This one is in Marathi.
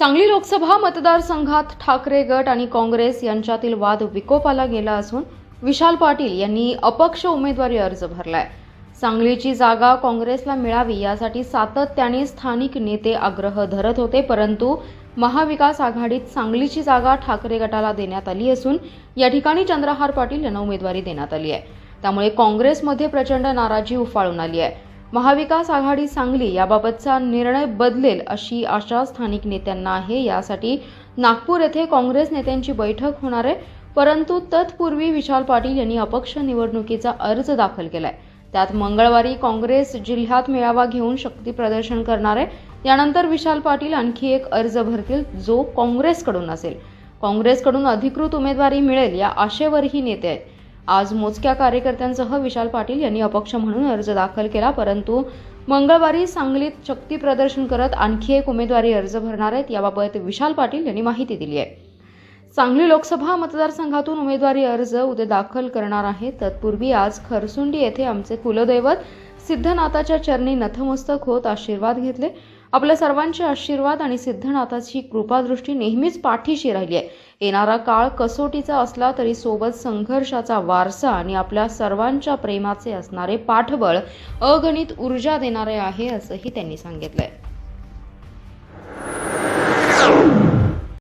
सांगली लोकसभा मतदारसंघात ठाकरे गट आणि काँग्रेस यांच्यातील वाद विकोपाला गेला असून विशाल पाटील यांनी अपक्ष उमेदवारी अर्ज भरलाय. सांगलीची जागा काँग्रेसला मिळावी यासाठी सातत्याने स्थानिक नेते आग्रह धरत होते परंतु महाविकास आघाडीत सांगलीची जागा ठाकरे गटाला देण्यात आली असून या ठिकाणी चंद्रहार पाटील यांना उमेदवारी देण्यात आली आहे. त्यामुळे काँग्रेसमध्ये प्रचंड नाराजी उफाळून आली आहे. महाविकास आघाडी सांगली याबाबतचा निर्णय बदलेल अशी आशा स्थानिक नेत्यांना आहे. यासाठी नागपूर येथे काँग्रेस नेत्यांची बैठक होणार आहे. परंतु तत्पूर्वी विशाल पाटील यांनी अपक्ष निवडणुकीचा अर्ज दाखल केलाय. त्यात मंगळवारी काँग्रेस जिल्ह्यात मेळावा घेऊन शक्ती प्रदर्शन करणार आहे. यानंतर विशाल पाटील आणखी एक अर्ज भरतील जो काँग्रेसकडून असेल. काँग्रेसकडून अधिकृत उमेदवारी मिळेल या आशेवरही नेते आहेत. आज मोजक्या कार्यकर्त्यांसह विशाल पाटील यांनी अपक्ष म्हणून अर्ज दाखल केला परंतु मंगळवारी सांगलीत शक्ती प्रदर्शन करत आणखी एक उमेदवारी अर्ज भरणार आहेत याबाबत विशाल पाटील यांनी माहिती दिली आहे. सांगली लोकसभा मतदारसंघातून उमेदवारी अर्ज उद्या दाखल करणार आहे तत्पूर्वी आज खरसुंडी येथे आमचे कुलदैवत सिद्धनाथाच्या चरणी नतमस्तक होत आशीर्वाद घेतले. आपल्या सर्वांचे आशीर्वाद आणि सिद्धनाथाची कृपादृष्टी नेहमीच पाठीशी राहिली आहे. येणारा काळ कसोटीचा असला तरी सोबत संघर्षाचा वारसा आणि आपल्या सर्वांच्या प्रेमाचे असणारे पाठबळ अगणित ऊर्जा देणारे आहे असंही त्यांनी सांगितलंय.